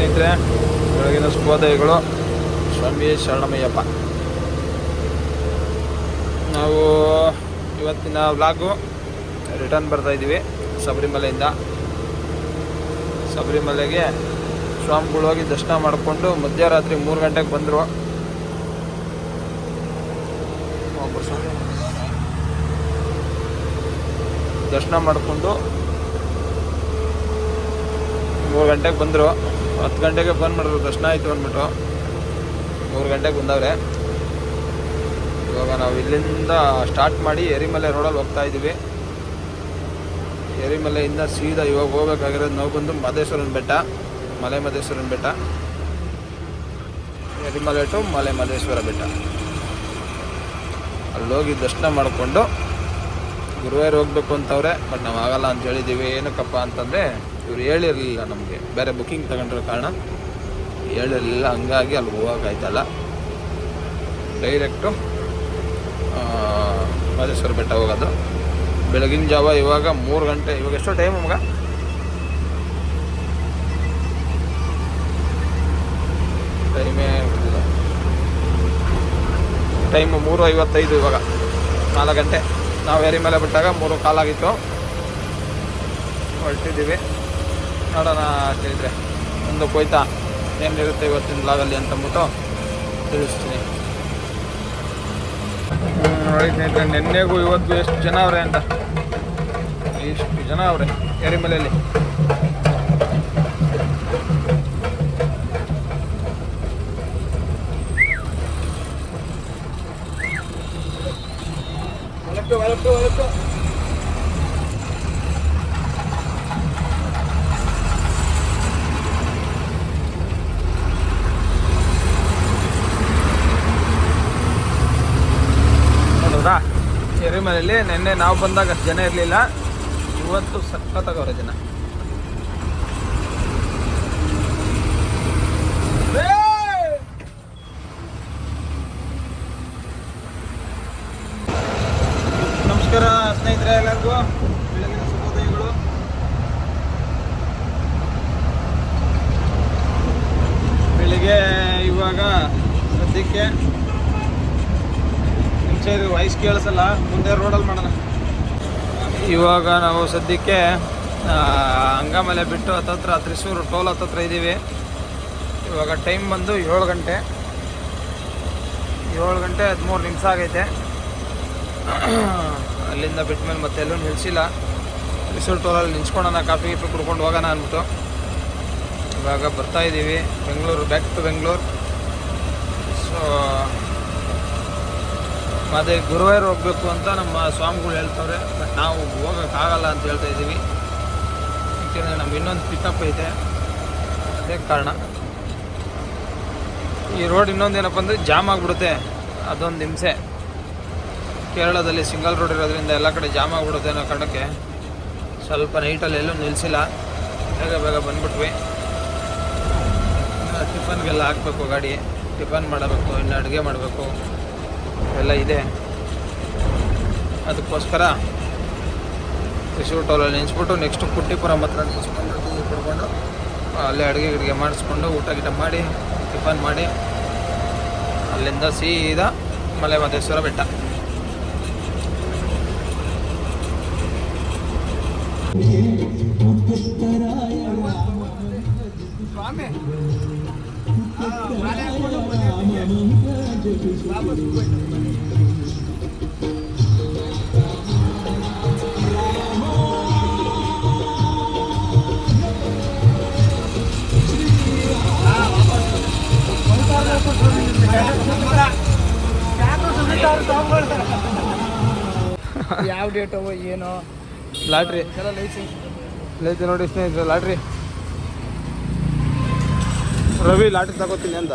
ಸ್ನೇಹಿತರೆ, ಬೆಳಗಿನ ಶುಭೋದಯಗಳು. ಸ್ವಾಮಿ ಶರಣಮಯ್ಯಪ್ಪ. ನಾವು ಇವತ್ತಿನ ವ್ಲಾಗು ರಿಟರ್ನ್ ಬರ್ತಾ ಇದ್ದೀವಿ ಶಬರಿಮಲೆಯಿಂದ. ಶಬರಿಮಲೆಗೆ ಸ್ವಾಮಿಗಳು ಹೋಗಿ ದರ್ಶನ ಮಾಡಿಕೊಂಡು ಮಧ್ಯರಾತ್ರಿ ಮೂರು ಗಂಟೆಗೆ ಬಂದರು. ದರ್ಶನ ಮಾಡಿಕೊಂಡು ಮೂರು ಗಂಟೆಗೆ ಬಂದರು. ಹತ್ತು ಗಂಟೆಗೆ ಫೋನ್ ಮಾಡಿದ್ರು ದರ್ಶನ ಆಯಿತು ಅಂದ್ಬಿಟ್ಟು. ಮೂರು ಗಂಟೆಗೆ ಬಂದವ್ರೆ. ಇವಾಗ ನಾವು ಇಲ್ಲಿಂದ ಸ್ಟಾರ್ಟ್ ಮಾಡಿ ಎರಿಮಲೆ ರೋಡಲ್ಲಿ ಹೋಗ್ತಾ ಇದ್ದೀವಿ. ಎರಿಮಲೆಯಿಂದ ಸೀದಾ ಇವಾಗ ಹೋಗ್ಬೇಕಾಗಿರೋದು ನಾವು ಬಂದು ಮಹದೇಶ್ವರನ ಬೆಟ್ಟ, ಮಲೆ ಮಹದೇಶ್ವರನ ಬೆಟ್ಟ. ಎರಿಮಲೆ ಟು ಮಲೆ ಮಹದೇಶ್ವರ ಬೆಟ್ಟ. ಅಲ್ಲಿ ಹೋಗಿ ದರ್ಶನ ಮಾಡಿಕೊಂಡು ಗುರುವಾರ ಹೋಗ್ಬೇಕು ಅಂತವ್ರೆ, ಬಟ್ ನಾವು ಆಗಲ್ಲ ಅಂತ ಹೇಳಿದ್ದೀವಿ ಏನಕ್ಕಪ್ಪ ಅಂತಂದರೆ ಇವ್ರು ಹೇಳಿರಲಿಲ್ಲ ನಮಗೆ. ಬೇರೆ ಬುಕ್ಕಿಂಗ್ ತಗೊಂಡಿರೋ ಕಾರಣ ಹೇಳಿರಲಿಲ್ಲ. ಹಂಗಾಗಿ ಅಲ್ಲಿ ಹೋಗೋಕ್ಕಾಯ್ತಲ್ಲ ಡೈರೆಕ್ಟು ಮಹದೇಶ್ವರ ಬೆಟ್ಟ ಹೋಗೋದು. ಬೆಳಗಿನ ಜಾವ ಇವಾಗ ಮೂರು ಗಂಟೆ. ಇವಾಗ ಎಷ್ಟೋ ಟೈಮ್ ಮಗ? ಟೈಮೇ ಟೈಮು ಮೂರು ಐವತ್ತೈದು ಇವಾಗ. ನಾಲ್ಕು ಗಂಟೆ. ನಾವು ಏರಿ ಮೇಲೆ ಬಿಟ್ಟಾಗ ಮೂರು ಕಾಲಾಗಿತ್ತು ಹೊರಟಿದ್ದೀವಿ. ನೋಡೋಣ ಕೇಳಿದ್ರೆ ಮುಂದಕ್ಕೆ ಹೋಯ್ತಾ ಏನಿರುತ್ತೆ ಇವತ್ತಿನ ಲಾಗಲ್ಲಿ ಅಂತಂದ್ಬಿಟ್ಟು ತಿಳಿಸ್ತೀನಿ. ನೋಡಿ ಸ್ನೇಹಿತರೆ, ನಿನ್ನೆಗೂ ಇವತ್ತು ಎಷ್ಟು ಜನ ಅವ್ರೆ ಅಂತ. ಎಷ್ಟು ಜನ ಅವ್ರೆ? ಎರಿಮಲೆಯಲ್ಲಿ ನೋಡಿದ್ರಾ ಎರಿಮಲೆಯಲ್ಲಿ ನಿನ್ನೆ ನಾವು ಬಂದಾಗ ಅಷ್ಟು ಜನ ಇರಲಿಲ್ಲ. ಇವತ್ತು ಸಖತ್ತಾಗವ್ರೆ ಜನ. ನಮಸ್ಕಾರ ಸ್ನೇಹಿತರೆ ಎಲ್ಲರಿಗೂ. ಬೆಳಗಿನ ಶುಭೋದಯಗಳು. ಬೆಳಿಗ್ಗೆ ಇವಾಗ ಸದ್ಯಕ್ಕೆ ಮುಂಚೆ ವಾಯ್ಸ್ ಕೇಳಿಸಲ್ಲ, ಮುಂದೆ ರೋಡಲ್ಲಿ ಮಾಡೋಣ. ಇವಾಗ ನಾವು ಸದ್ಯಕ್ಕೆ ಅಂಗಮಲೆ ಬಿಟ್ಟು ಹತ್ತತ್ರ, ತ್ರಿಶೂರು ಟೋಲ್ ಹತ್ತತ್ರ ಇದ್ದೀವಿ. ಇವಾಗ ಟೈಮ್ ಬಂದು ಏಳು ಗಂಟೆ. ಏಳು ಗಂಟೆ ಹದಿಮೂರು ನಿಮಿಷ ಆಗೈತೆ. ಅಲ್ಲಿಂದ ಬಿಟ್ಟ ಮೇಲೆ ಮತ್ತೆ ಎಲ್ಲೂ ನಿಲ್ಲಿಸಿಲ್ಲ ತ್ರಿಶೂರು ಟೋಲಲ್ಲಿ ನಿಂತ್ಕೊಂಡೋಣ, ಕಾಫಿ ಗೀಫಿ ಕುಡ್ಕೊಂಡು ಹೋಗೋಣ ಅಂದ್ಬಿಟ್ಟು. ಇವಾಗ ಬರ್ತಾ ಇದ್ದೀವಿ, Bengaluru back to Bengaluru so ಅದೇ ಗುರುವಾರ ಹೋಗಬೇಕು ಅಂತ ನಮ್ಮ ಸ್ವಾಮಿಗಳು ಹೇಳ್ತವ್ರೆ ಬಟ್ ನಾವು ಹೋಗೋಕ್ಕಾಗಲ್ಲ ಅಂತ ಹೇಳ್ತಾ ಇದ್ದೀವಿ. ಯಾಕೆಂದರೆ ನಮ್ಗೆ ಇನ್ನೊಂದು ಪಿಕಪ್ ಐತೆ. ಅದೇ ಕಾರಣ. ಈ ರೋಡ್ ಇನ್ನೊಂದು ಏನಪ್ಪ ಅಂದರೆ ಜಾಮ್ ಆಗಿಬಿಡುತ್ತೆ. ಅದೊಂದು ಹಿಂಸೆ. ಕೇರಳದಲ್ಲಿ ಸಿಂಗಲ್ ರೋಡ್ ಇರೋದ್ರಿಂದ ಎಲ್ಲ ಕಡೆ ಜಾಮ್ ಆಗಿಬಿಡುತ್ತೆ ಅನ್ನೋ ಕಾರಣಕ್ಕೆ ಸ್ವಲ್ಪ ನೈಟಲ್ಲಿ ಎಲ್ಲೂ ನಿಲ್ಲಿಸಿಲ್ಲ ಬೇಗ ಬೇಗ ಬಂದ್ಬಿಟ್ವಿ. ಟಿಫನ್ಗೆಲ್ಲ ಹಾಕಬೇಕು ಗಾಡಿ. ಟಿಫನ್ ಮಾಡಬೇಕು, ಇನ್ನು ಅಡುಗೆ ಮಾಡಬೇಕು. ಎಲ್ಲ ಇದೆ. ಅದಕ್ಕೋಸ್ಕರ ತ್ರಿಶೂರ್ ಟೋಲಲ್ಲಿ ನೆನೆಸ್ಬಿಟ್ಟು ನೆಕ್ಸ್ಟ್ ಕುಟ್ಟಿಪುರ ಮಾತ್ರ ನಿಲ್ಸ್ಕೊಂಡು ಟೀ ಕುಡ್ಕೊಂಡು ಅಲ್ಲೇ ಅಡುಗೆ ಗಿಡಿಗೆ ಮಾಡಿಸ್ಕೊಂಡು ಊಟ ಗೀಟ ಮಾಡಿ ಟಿಫನ್ ಮಾಡಿ ಅಲ್ಲಿಂದ ಸೀದಾ ಮಲೆ ಮಹದೇಶ್ವರ ಬೆಟ್ಟ ಯಾವ ಡೇಟ್ ಏನೋ? ಲಾಟ್ರಿ. ಲೈತೆ ನೋಡಿ ಸ್ನೇಹಿತರೆ ಲಾಟ್ರಿ. ರವಿ ಲಾಟ್ರಿ ತಗೋತೀನಿ ಅಂತ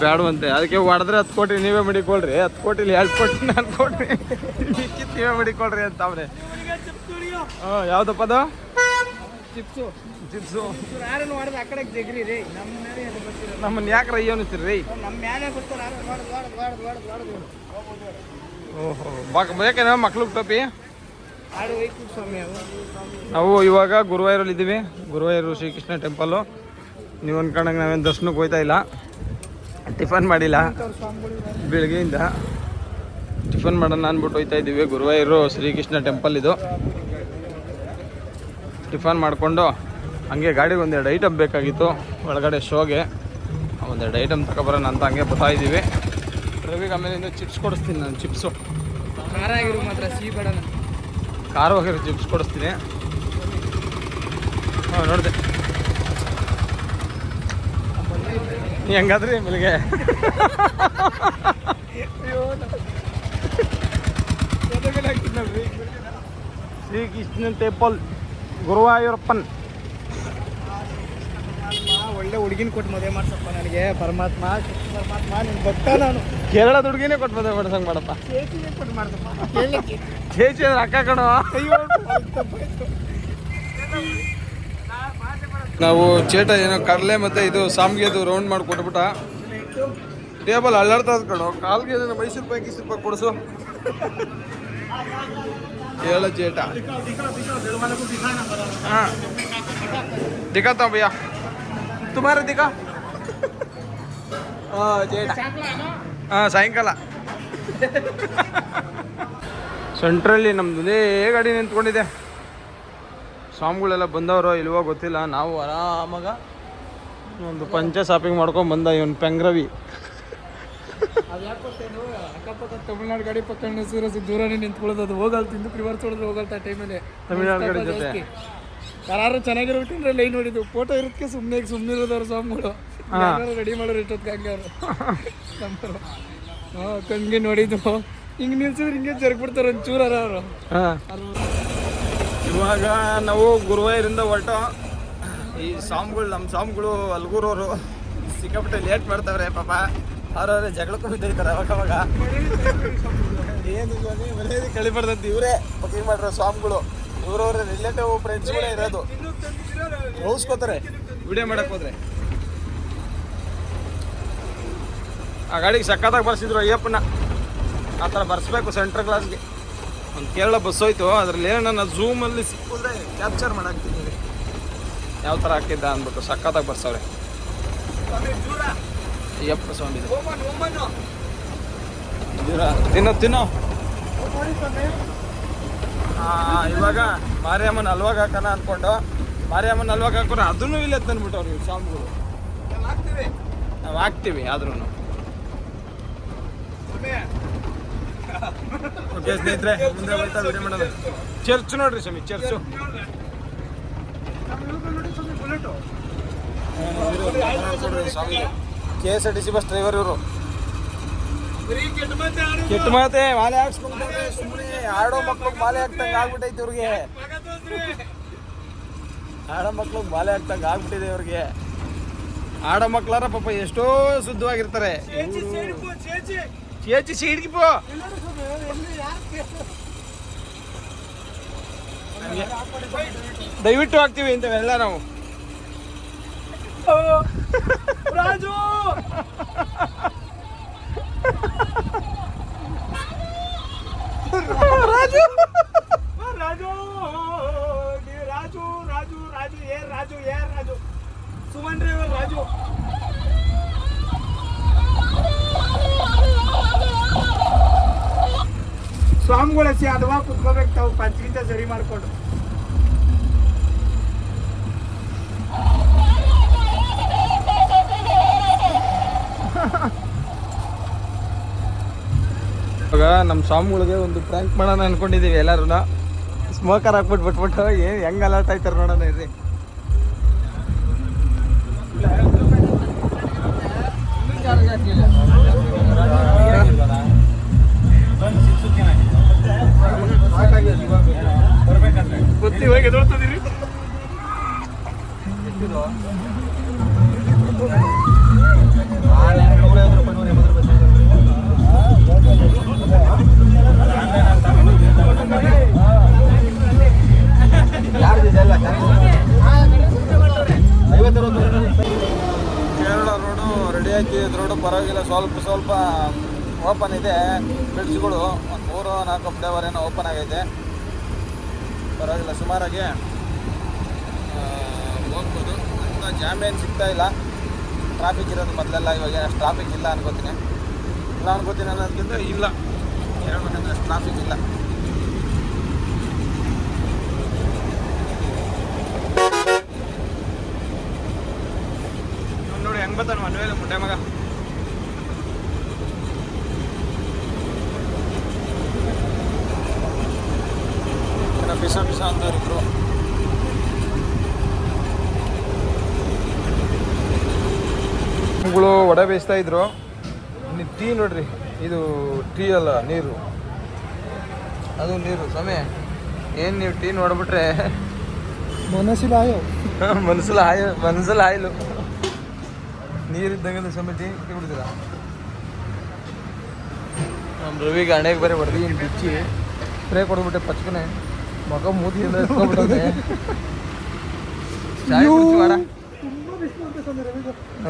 ಬೇಡವಂತೆ ಅದಕ್ಕೆ ಹೊಡೆದ್ರೆ ಹತ್ತು ಕೋಟಿ ನೀವೇ ಮಡಿಕೊಳ್ರಿ. ಹತ್ತು ಕೋಟಿಲಿ ಎರಡು ಕೋಟಿ ನಾನು ಕೊಡ್ರಿ. ಮಿಕ್ಕಿದ್ ನೀವೇ ಮಡಿಕೊಳ್ರಿ ಅಂತ ಅವ್ರೆ. ಹಾಂ ಯಾವ್ದಪ್ಪ ಅದು? ಚಿಪ್ಸು. ಚಿಪ್ಸು. ಯಾರು ಮಾಡಿದ್ರೆ ಆ ಕಡೆ ಜಗ್ರಿ ರೀ. ನಮ್ಮ ನಮ್ಮನ್ನ ಯಾಕೆ ರೈ ಅನ್ನಿಸ್ತೀರಿ ರೀ? ನಮ್ಮ ಬರ್ತಾರೆ ಓಹೋ. ಬಾಕ್ ಬೇಕೇನೋ ಮಕ್ಳಿಗೆ ಟೋಪಿ ನಾವು ಇವಾಗ ಗುರುವಾಯೂರಲ್ಲಿ ಇದ್ದೀವಿ ಗುರುವಾಯೂರು ಶ್ರೀಕೃಷ್ಣ ಟೆಂಪಲ್ಲು ನೀವು ಅನ್ಕೊಂಡಂಗೆ ನಾವೇನು ದರ್ಶನಕ್ಕೆ ಹೋಯ್ತಾ ಇಲ್ಲ. ಟಿಫನ್ ಮಾಡಿಲ್ಲ. ಬೆಳಗ್ಗೆಯಿಂದ ಟಿಫನ್ ಮಾಡೋಣ ಅಂದ್ಬಿಟ್ಟು ಹೋಯ್ತಾ ಇದ್ದೀವಿ. ಗುರುವಾಯೂರು ಶ್ರೀಕೃಷ್ಣ ಟೆಂಪಲ್ ಇದು. ಟಿಫನ್ ಮಾಡಿಕೊಂಡು ಹಂಗೆ ಗಾಡಿಗೆ ಒಂದೆರಡು ಐಟಮ್ ಬೇಕಾಗಿತ್ತು. ಒಳಗಡೆ ಶೋಗೆ. ಒಂದೆರಡು ಐಟಮ್ ತಗೊಬರೋಣ ಅಂತ ಹಂಗೆ ಬರ್ತಾ ಇದ್ದೀವಿ. ರವಿಗೆ ಆಮೇಲೆ ಇನ್ನು ಚಿಪ್ಸ್ ಕೊಡಿಸ್ತೀನಿ ನಾನು ಚಿಪ್ಸು ಖಾರ ಆಗಿರೋ ಮಾತ್ರ ಸಿಹಿ ಬೇಡ ಹೋಗಿರೋ ಚಿಪ್ಸ್ ಕೊಡಿಸ್ತೀನಿ. ಹಾಂ ನೋಡಿದೆ. ಹೆಂಗಾದ್ರಿ ಬೆಳಿಗ್ಗೆ ಶ್ರೀಕೃಷ್ಣ ಟೆಂಪಲ್ ಗುರುವಾಯೂರಪ್ಪನ್. ಒಳ್ಳೆ ಹುಡುಗಿನ ಕೊಟ್ಟು ಮದುವೆ ಮಾಡ್ಸಪ್ಪ ನನಗೆ ಪರಮಾತ್ಮ ಕೃಷ್ಣ ಪರಮಾತ್ಮ ನಿನ್ ಭಕ್ತ ನಾನು. ಕೇರಳದ ಹುಡುಗಿನೇ ಕೊಟ್ಟು ಮದುವೆ ಮಾಡ್ಸಂಗ್ ಮಾಡಪ್ಪ. ಕೇಸಿಗೆ ಕೊಟ್ಟು ಮಾಡ್ದಪ್ಪ. ಚೇಚಿ ಅಂದ್ರೆ ಅಕ್ಕ ಕಣೋ? ಅಯ್ಯೋ. ನಾವು ಚೇಟ ಏನೋ ಕಡಲೆ ಮತ್ತೆ ಇದು ಸಾಮ್ಗೆದು ರೌಂಡ್ ಮಾಡಿ ಕೊಟ್ಬಿಟ್ಟ ಟೇಬಲ್ ಅಲ್ಲಾಡ್ತಾ ಕಣ. ಕಾಲ್ಗೆ ಮೈಸೂರು ರೂಪಾಯಿ ಗೀಸೂರು ರೂಪಾಯಿ ಕೊಡಿಸು. ಹೇಳ ಚೇಟ. ಹಾಂ. ದಿಖಾತಾ ಭಯ್ಯ. ತುಮಾರ ಹಾಂ, ಚೇಟ. ಹಾಂ, ಸಾಯಂಕಾಲ. ಸೆಂಟ್ರಲ್ಲಿ ನಮ್ದು ಗಾಡಿ ನಿಂತ್ಕೊಂಡಿದೆ. ಸ್ವಾಮಿಗಳೆಲ್ಲ ಬಂದವರೋ ಇಲ್ವೋ ಗೊತ್ತಿಲ್ಲ. ನಾವು ಆರಾಮಾಗ ಒಂದು ಪಂಚೆ ಶಾಪಿಂಗ್ ಮಾಡ್ಕೊಂಡು ಬಂದ ಇವನು ಪೆಂಗ್ರವಿ? ಅಕ್ಕಪಕ್ಕ ತಮಿಳ್ನಾಡು ಗಾಡಿ ಪಕ್ಕ ಸೂರ ದೂರನೇ ನಿಂತ್ಕೊಳ್ಳೋದು. ಅದು ಹೋಗಲ್ ತಿಂದು ಪ್ರಿವರ್ಸ್ ಹೊಡೆದ್ರೆ ಹೋಗಲ್ತ ಟೈಮಲ್ಲಿ ತಮಿಳ್ನಾಡು ಗಾಡಿ ಜೊತೆ. ಯಾರು ಚೆನ್ನಾಗಿರೋ ಬಿಟ್ಟಿದ್ರೆ ಲೈನ್ ನೋಡಿದ್ದು ಫೋಟೋ ಇರೋದಕ್ಕೆ ಸುಮ್ಮನೆ ಸುಮ್ಮನೆ ಇರೋದವ್ರು ಸ್ವಾಮಿಗಳು. ರೆಡಿ ಮಾಡೋರು ಇಷ್ಟೊತ್ತಿಗೆ ಹಂಗೆ ಅವರು. ಹಾಂ ಕಣ್ಗೆ ನೋಡಿದ್ದು ಹಿಂಗೆ ನಿಲ್ಸಿದ್ರೆ ಹಿಂಗೆ ಜರ್ಗ್ಬಿಡ್ತಾರೆ ಒಂಚೂರ ಅವರು ಇವಾಗ ನಾವು ಗುರುವಾಯೂರಿಂದ ಹೊರಟು. ಈ ಸ್ವಾಮಿಗಳು ನಮ್ಮ ಸ್ವಾಮಿಗಳು ಅಲ್ಗೂರವರು ಸಿಕ್ಕಾಪಟ್ಟೆ ಲೇಟ್ ಮಾಡ್ತಾವ್ರೆ ಪಾಪ. ಅವ್ರವ್ರೆ ಜಗಳಕ್ಕೂ ಬಿದ್ದಿರ್ತಾರೆ ಅವಾಗ ಅವಾಗ. ಏನು ಕಳಿಬಾರ್ದಂತ ಇವರೇ. ಬುಕಿಂಗ್ ಮಾಡಿರೋ ಸ್ವಾಮಿಗಳು? ಇವ್ರವ್ರ ರಿಲೇಟಿವ್ ಫ್ರೆಂಡ್ಸ್ಗಳೇ ಇರೋದು. ಹೋಗಿಸ್ಕೋತಾರೆ ವಿಡಿಯೋ ಮಾಡಕ್ ಹೋದ್ರೆ. ಆ ಗಾಡಿಗೆ ಸಕ್ಕತ್ತಾಗಿ ಬರ್ಸಿದ್ರು ಅಯ್ಯಪ್ಪನ. ಆ ಥರ ಬರ್ಸ್ಬೇಕು ಸೆಂಟ್ರ್ ಕ್ಲಾಸ್ಗೆ ಒಂದು ಕೇರಳ ಬಸ್ ಹೋಯ್ತು, ಅದ್ರಲ್ಲಿ ಏನೋ ನನ್ನ ಝೂಮಲ್ಲಿ ಸಿಕ್ಕಿದ್ರೆ ಕ್ಯಾಪ್ಚರ್ ಮಾಡಾಕ್ತಿದ್ದೀನಿ ಯಾವ ಥರ ಹಾಕಿದ್ದ ಅಂದ್ಬಿಟ್ಟು ಸಕ್ಕತ್ತಾಗಿ ಬರ್ಸವ್ರೆ. ಅಯ್ಯಪ್ಪ ಸ್ವಾಮಿ. ತಿನ್ನೋ ತಿನ್ನೋ. ಇವಾಗ ಮಾರಿಯಮ್ಮನ ಹಲ್ವಾಗ ಹಾಕೋಣ ಅಂದ್ಕೊಂಡು ಮಾರಿಯಮ್ಮನ ಹಲ್ವಾಗ ಹಾಕೋರೆ ಅದನ್ನು ಇಲ್ಲೇ ತಂದ್ಬಿಟ್ಟವ್ರು ಅವ್ರಿಗೆ ಸ್ವಾಮಿಗಳು. ನಾವು ಹಾಕ್ತೀವಿ. ಆದ್ರೂ ಓಕೆ ಸ್ನೇಹಿತರೆ ಮುಂದೆ ಬರ್ತಾ ವಿಡಿಯೋ ಮಾಡೋದು. ಚರ್ಚ್ ನೋಡ್ರಿ ಸ್ವಾಮಿ church. K S R T C bus driver ಇವರು. ಕೆಟ್ಟ ಮಾತೆ ಮಾಲೆ ಹಾಕ್ಸ್ಕೊಂಡ್ರೆ ಸುಮ್ಮನೆ ಆಡೋ ಮಕ್ಳಿಗೆ ಮಾಲೆ ಹಾಕ್ತಂಗೆ ಆಗ್ಬಿಟ್ಟೈತೆ ಇವ್ರಿಗೆ. ಆಡೋ ಮಕ್ಳಿಗೆ ಮಾಲೆ ಹಾಕ್ತಂಗೆ ಆಗ್ಬಿಟ್ಟಿದೆ ಇವ್ರಿಗೆ. ಆಡೋ ಮಕ್ಳಾರ ಪಾಪ ಎಷ್ಟೋ ಶುದ್ಧವಾಗಿರ್ತಾರೆ. ಚೇಚಿ ಸೀಡ್ಗಿ ಪೋ. ದಯವಿಟ್ಟು ಹಾಕ್ತೀವಿ ಇಂಥವೆಲ್ಲ ನಾವು. ರಾಜು! ರಾಜು! ರಾಜು! ರಾಜು ರಾಜು ರಾಜು ಏ ರಾಜು ಏ ರಾಜು. ಸುಮನ್ ಡ್ರೈವರ್ ರಾಜು. ಸ್ವಾಮಿಗಳಸಿ ಅದವಾ ಕುತ್ಕೋಬೇಕು ತಾವು ಪಂಚಗಿಂತ ಸರಿ ಮಾಡ್ಕೊಂಡು. ಇವಾಗ ನಮ್ಮ ಸ್ವಾಮಿಗಳಿಗೆ ಒಂದು ಪ್ರ್ಯಾಂಕ್ ಮಾಡೋಣ ಅನ್ಕೊಂಡಿದೀವಿ ಎಲ್ಲರೂ ಸ್ಮೋಕರ್ ಹಾಕ್ಬಿಟ್ಟು ಬಿಟ್ಬಿಟ್ಟು ಏನು ಹೆಂಗೆ ಅಲರ್ಟ್ ಆಯ್ತಾರೆ ನೋಡೋಣ ಇರ್ರಿ. ಗೊತ್ತಿ ಹೋಗಿ ಎದೊಳ್ತದಿರಿ ಕೇರಳ ರೋಡು ರೆಡಿ ಆಯ್ತು ಇದು ರೋಡು ಪರವಾಗಿಲ್ಲ. ಸ್ವಲ್ಪ ಸ್ವಲ್ಪ ಓಪನ್ ಇದೆ. ಬ್ರಿಡ್ಜ್ಗಳು ಒಂದು ಓಪನ್ ಆಗೈತೆ. ಪರವಾಗಿಲ್ಲ, ಸುಮಾರಾಗಿ ಹೋಗ್ಬೋದು. ಅಂತ ಜಾಮ್ ಏನು ಸಿಗ್ತಾ ಇಲ್ಲ. ಟ್ರಾಫಿಕ್ ಇರೋದು ಮೊದಲೆಲ್ಲ, ಇವಾಗ ಅಷ್ಟು ಟ್ರಾಫಿಕ್ ಇಲ್ಲ ಅನ್ಕೋತೀನಿ. ಇಲ್ಲ ಅನ್ಕೋತೀನಿ ಅನ್ನೋದಕ್ಕಿಂತ ಇಲ್ಲ. ಹೇಳ್ಬೇಕಂದ್ರೆ ಅಷ್ಟು ಟ್ರಾಫಿಕ್ ಇಲ್ಲ. ನೋಡಿ, ಹೆಂಗ್ ಬರ್ತಾನೆ ಮುಟ್ಟೆ ಮಗ? ಪಿಸ ಅಂತಾರೆ ಇಬ್ರು ಇವುಗಳು ವಡೆ ಬೇಯಿಸ್ತಾ ಇದ್ರು ಟೀ ನೋಡ್ರಿ ಇದು ಟೀ ಅಲ್ಲ ನೀರು ಅದು ನೀರು ಸಮಯ ಏನು ನೀವು ಟೀ ನೋಡ್ಬಿಟ್ರೆ ಮನಸ್ಸಿಲ್ಲ ಆಯೋ ಮನಸ್ಸಲ್ಲಿ ಆಯೋ ಮನಸ್ಸಲ್ಲಿ ಆಯಿಲು ನೀರಿದ್ದಂಗೆ ಸಮಯ ಟೀ ಟೀ ಬಿಡ್ತೀರಾ ನಮ್ಮ ರವಿಗೆ ಹಣೆಗೆ ಬೇರೆ ಹೊಡೆದು ಬಿಚ್ಚಿ ಸ್ಪ್ರೇ ಕೊಡ್ಬಿಟ್ಟೆ ಪಚ್ಕನೆ ಮಗ ಮೂತಿಯಿಂದ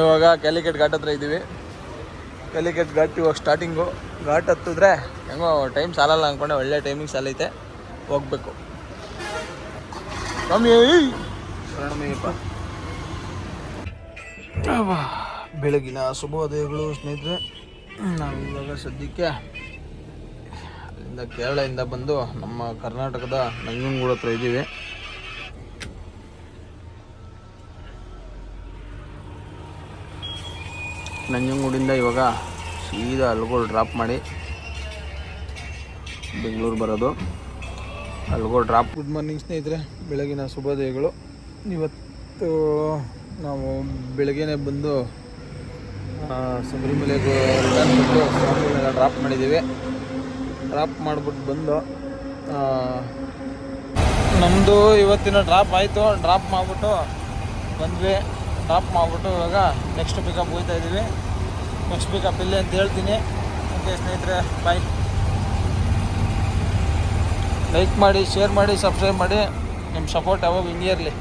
ಇವಾಗ ಕ್ಯಾಲಿಕೆಟ್ ಘಾಟ್ ಹತ್ರ ಇದ್ದೀವಿ. ಕ್ಯಾಲಿಕೆಟ್ ಘಾಟ್ ಇವಾಗ ಸ್ಟಾರ್ಟಿಂಗು ಘಾಟ್ ಹತ್ತಿದ್ರೆ ಹೆಂಗೋ ಟೈಮ್ ಸಾಲಲ್ಲ ಅಂದ್ಕೊಂಡೆ ಒಳ್ಳೆ ಟೈಮಿಂಗ್ ಸಾಲೈತೆ ಹೋಗ್ಬೇಕು. ಬೆಳಗಿನ ಶುಭೋದಯಗಳು ಸ್ನೇಹಿತರೆ. ನಾವು ಇವಾಗ ಸದ್ಯಕ್ಕೆ ಅಲ್ಲಿಂದ ಕೇರಳದಿಂದ ಬಂದು ನಮ್ಮ ಕರ್ನಾಟಕದ ನಂಜನಗೂಡು ಹತ್ರ ಇದ್ದೀವಿ. ನಂಜನಗೂಡಿಂದ ಇವಾಗ ಸೀದಾ ಅಲ್ಗೋಲ್ ಡ್ರಾಪ್ ಮಾಡಿ ಬೆಂಗಳೂರು ಬರೋದು. ಅಲ್ಗೋಲ್ ಡ್ರಾಪ್ ಗುಡ್ ಮಾರ್ನಿಂಗ್ ಸ್ನೇಹಿತರೆ, ಬೆಳಗಿನ ಶುಭೋದಯಗಳು. ಇವತ್ತು ನಾವು ಬೆಳಗ್ಗೆನೆ ಬಂದು ಶಬರಿಮಲೆಗೆ ಡ್ರಾಪ್ ಮಾಡಿದ್ದೀವಿ. ಡ್ರಾಪ್ ಮಾಡಿಬಿಟ್ಟು ಬಂದು ನಮ್ಮದು ಇವತ್ತಿನ ಡ್ರಾಪ್ ಆಯಿತು. ಡ್ರಾಪ್ ಮಾಡಿಬಿಟ್ಟು ಬಂದ್ವಿ. ಡ್ರಾಪ್ ಮಾಡಿಬಿಟ್ಟು ಇವಾಗ ನೆಕ್ಸ್ಟ್ ಪಿಕಪ್ ಹೋಗ್ತಾ ಇದ್ದೀವಿ. ನೆಕ್ಸ್ಟ್ ಪಿಕಪ್ ಇಲ್ಲೇ ಅಂತ ಹೇಳ್ತೀನಿ. ಓಕೆ ಸ್ನೇಹಿತರೆ ಬಾಯ್ ಲೈಕ್ ಮಾಡಿ ಶೇರ್ ಮಾಡಿ ಸಬ್ಸ್ಕ್ರೈಬ್ ಮಾಡಿ. ನಿಮ್ಮ ಸಪೋರ್ಟ್ ಯಾವಾಗ ಹಿಂಗೆ ಇರಲಿ.